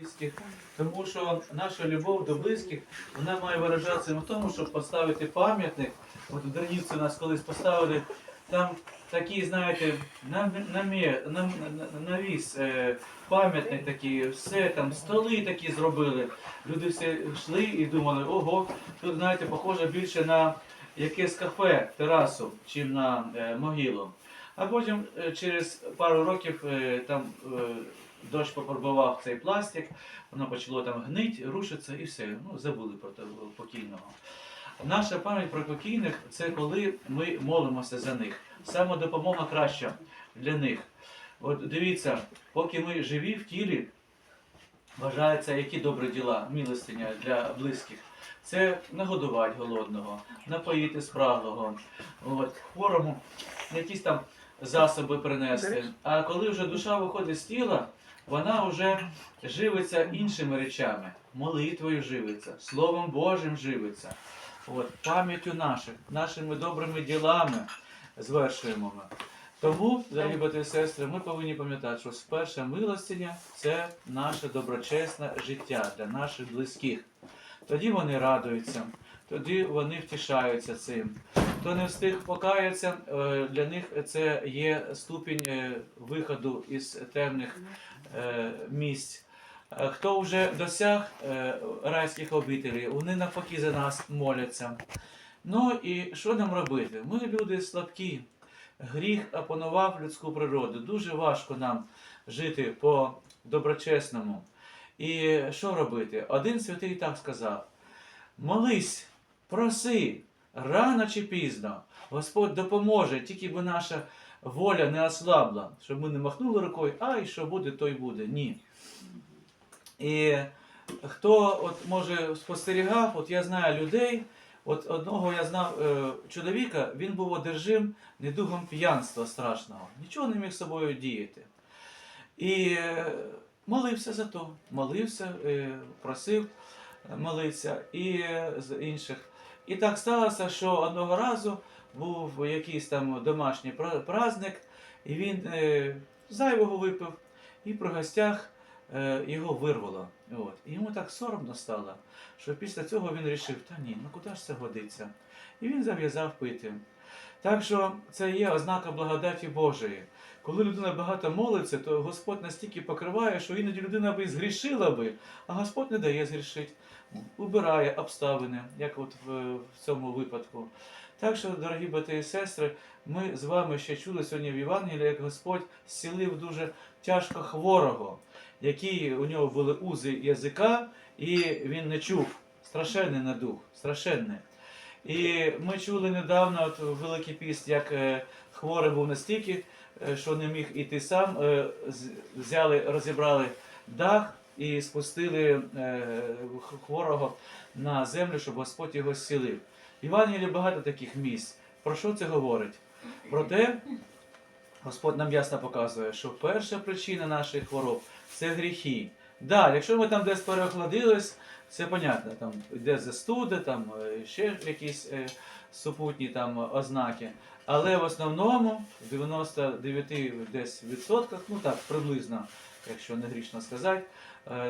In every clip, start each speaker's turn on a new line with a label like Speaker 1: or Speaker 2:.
Speaker 1: близьких, тому що наша любов до близьких вона має виражатися в тому, щоб поставити пам'ятник. От в Дернівці нас колись поставили там такі, знаєте, намє- нам- на- навіс е, пам'ятник такий, все там, столи такі зробили. Люди всі йшли і думали, ого, тут, знаєте, похоже більше на якесь кафе, терасу, чим на е, могилу. А потім е, через пару років там дощ пофарбував цей пластик, воно почало там гнить, рушиться і все. Ну, забули про покійного. Наша пам'ять про покійних це коли ми молимося за них. Саме допомога краща для них. От дивіться, поки ми живі в тілі, вважаються які добрі діла, милостиня для близьких. Це нагодувати голодного, напоїти спраглого, от, хворому якісь там засоби принести. А коли вже душа виходить з тіла, вона вже живиться іншими речами, молитвою живиться, Словом Божим живиться, от, пам'яттю наших, нашими добрими ділами звершуємо ми. Тому, дорогі брати і сестри, ми повинні пам'ятати, що перша милостиня це наше доброчесне життя для наших близьких. Тоді вони радуються, тоді вони втішаються цим. Хто не встиг покаятися, е, для них це є ступінь е, виходу із темних е, місць. Хто вже досяг райських обителей, вони навпаки за нас моляться. Ну і що нам робити? Ми люди слабкі. Гріх опанував людську природу. Дуже важко нам жити по доброчесному. І що робити? Один святий так сказав: молись, проси, рано чи пізно. Господь допоможе, тільки би наша воля не ослабла, щоб ми не махнули рукою, ай, що буде, то й буде. Ні. І хто от може спостерігав, от я знаю людей. От одного я знав е, чоловіка, він був одержим недугом п'янства страшного, нічого не міг з собою діяти. І е, молився за то, молився, е, просив молитися і е, з інших. І так сталося, що одного разу був якийсь там домашній пра- праздник, і він е, зайвого випив, і при гостях е, його вирвало. От. І йому так соромно стало, що після цього він вирішив, та ні, ну куди ж це годиться? І він зав'язав пити. Так що це є ознака благодаті Божої. Коли людина багато молиться, то Господь настільки покриває, що іноді людина би згрішила би, а Господь не дає згрішити, убирає обставини, як от в, в цьому випадку. Так що, дорогі брати і сестри, ми з вами ще чули сьогодні в Євангелії, як Господь зцілив дуже тяжко хворого, які у нього були узи язика, і він не чув. Страшенний недух, страшенний. І ми чули недавно, от Великий Піст, як е, хворий був настільки, е, що не міг іти сам, е, взяли, розібрали дах і спустили е, хворого на землю, щоб Господь його зцілив. В Євангелії багато таких місць. Про що це говорить? Про те, Господь нам ясно показує, що перша причина наших хвороб це гріхи. Да, якщо ми там десь переохладились, це понятно, там йде застуда, там е, ще якісь е, супутні там ознаки. Але в основному в 99 десь відсотках, ну так, приблизно, якщо не грішно сказати,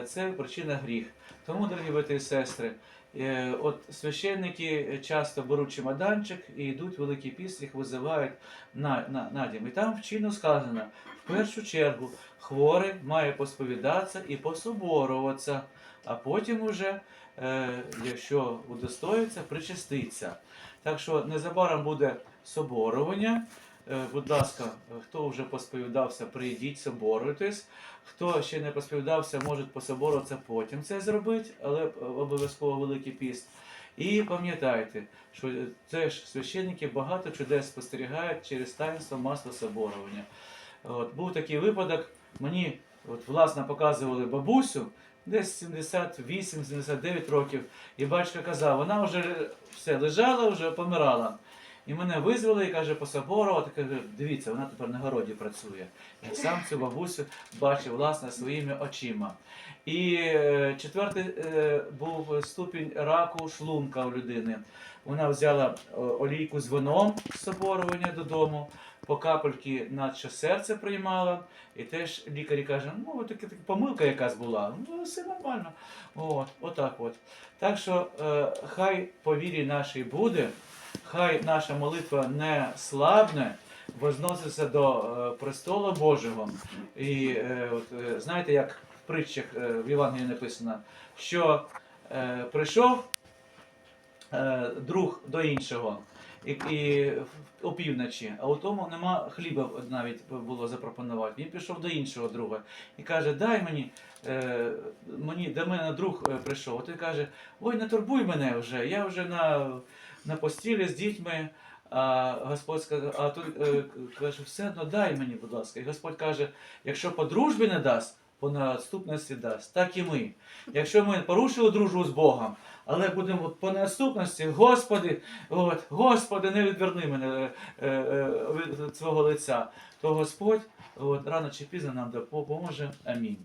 Speaker 1: це причина гріх. Тому, дорогі брати і сестри, е, от священники часто беруть чемоданчик і йдуть в Великий піст, визивають на, на, на дім. І там вчинно сказано, в першу чергу хворий має посповідатися і пособоруватися, а потім уже, е, якщо удостоїться, причаститься. Так що незабаром буде соборування. Е, Будь ласка, хто вже посповідався, прийдіть, соборуйтесь. Хто ще не посповідався, може пособоруватися потім це зробити, але е, обов'язково Великий піст. І пам'ятайте, що е, теж священники багато чудес спостерігають через таїнство масла соборування. От, був такий випадок, мені от, власне показували бабусю, десь 78-79 років, і батько казав, вона вже все лежала, вже помирала. І мене визвали і каже, пособорувати, каже, дивіться, вона тепер на городі працює. Я сам цю бабусю бачив власне своїми очима. І е, четвертий е, був ступінь раку шлунка у людини. Вона взяла олійку з вином з соборування додому, по капельки наче серце приймала. І теж лікарі каже, ну така, така помилка якась була. Ну, все нормально. От, отак от. Так що е, хай по вірі нашій буде, хай наша молитва не слабне, возноситься до е, престолу Божого. І е, от, е, знаєте, як в притчах в Євангелії написано, що е, прийшов е, друг до іншого. І, і опівночі, а у тому нема хліба навіть було запропонувати. Він пішов до іншого друга і каже: Дай мені, е, мені до мене друг прийшов. А той каже: Ой, не турбуй мене вже, я вже на, на постілі з дітьми. А Господь сказав, а той е, каже, все одно дай мені, будь ласка. І Господь каже, якщо по дружбі не дасть, по наступності дасть. Так і ми. Якщо ми порушили дружбу з Богом, але будемо по наступності, Господи, от, Господи, не відверни мене е, е, від свого лиця, то Господь от, рано чи пізно нам допоможе. Амінь.